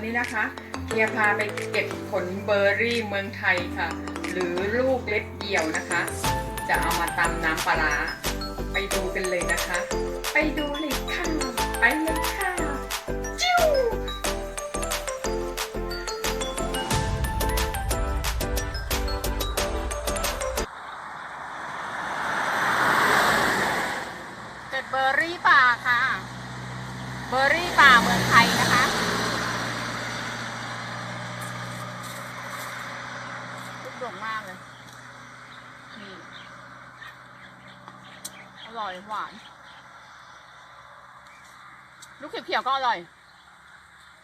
วันนี้นะคะเฮียพาไปเก็บผลเบอร์รี่เมืองไทยค่ะ หรือลูกเล็บเหี่ยวนะคะ จะเอามาตำน้ำปลาร้าไปดูกันเลยนะคะ ไปดูเลยค่ะไปเลยค่ะจิ้วเก็บเบอร์รี่ป่าค่ะ เบอร์รี่ป่าเมืองไทยนะคะลูกดกมากเลย นี่อร่อยหวาน ลูกเขียวๆก็อร่อย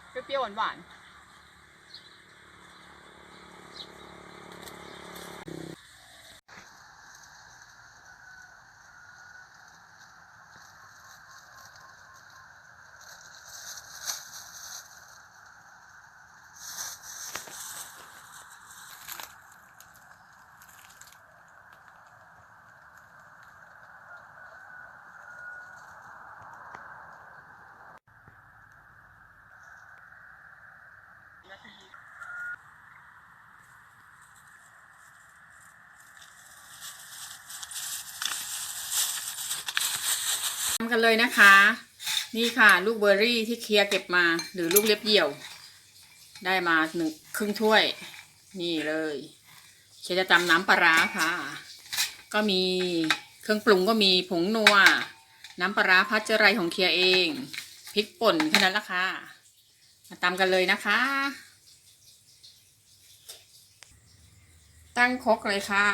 เปรี้ยวๆหวานๆ กันเลยนะคะ นี่ค่ะ ลูกเบอร์รี่ที่เคลียร์เก็บมา หรือลูกเล็บเหี่ยว ได้มาหนึ่งครึ่งถ้วย นี่เลยเคลียร์จะตำน้ำปลาร้าค่ะ ก็มีเครื่องปรุงก็มีผงนัว น้ำปลาร้าพัชไรของเคลียร์เองพริกป่นแค่นั้นละค่ะ มาตำกันเลยนะคะ ตั้งคกเลยค่ะ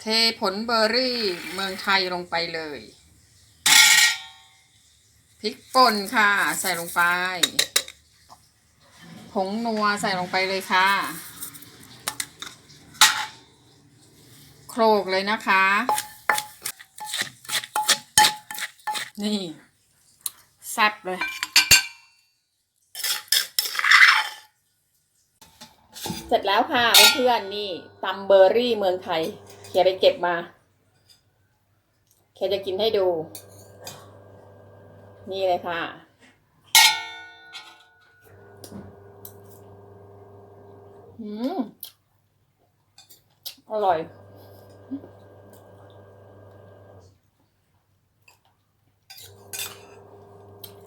เทผลเบอร์รี่เมืองไทยลงไปเลย พริกป่นค่ะ ใส่ลงไป ผงนัวใส่ลงไปเลยค่ะ โครกเลยนะคะ นี่แซ่บเลยเสร็จแล้วค่ะเพื่อนๆนี่ตำเบอร์รี่เมืองไทยเคียไปเก็บมาเคียจะกินให้ดู นี่เลยค่ะ อืม อร่อย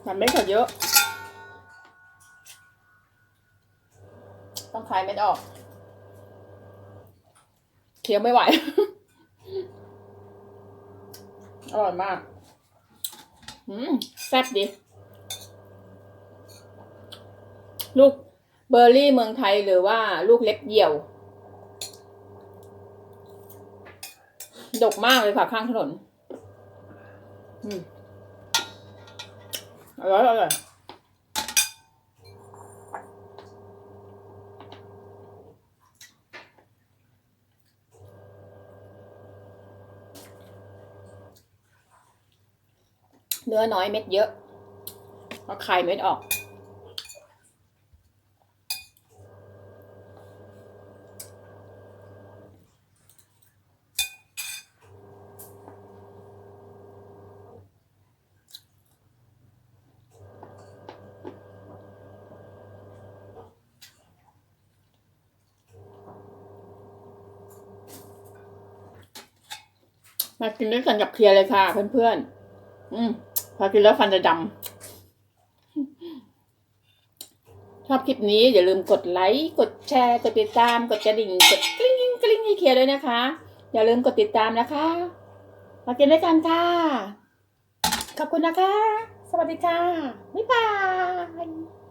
มันไม่ขดเยอะ ต้องคลายเม็ดออก เคี้ยวไม่ไหว อร่อยมาก อืมแซ่บดี ลูกเบอร์รี่เมืองไทยหรือว่าลูกเล็บเหี่ยว ดกมากเลยค่ะข้างถนน อืมอร่อยอร่อย เนื้อน้อยเม็ดเยอะ ก็คายเม็ดออก มากินด้วยกันกับเคลียร์เลยค่ะเพื่อนๆ อืม พอกินแล้วฟันจะดำชอบคลิปนี้อย่าลืมกดไลค์ กดแชร์ กดติดตาม กดกระดิ่ง กดกริ๊งกริ๊งให้เคลียร์ด้วยนะคะ อย่าลืมกดติดตามนะคะ มากินด้วยกันค่ะ ขอบคุณนะคะ สวัสดีค่ะ บ๊ายบาย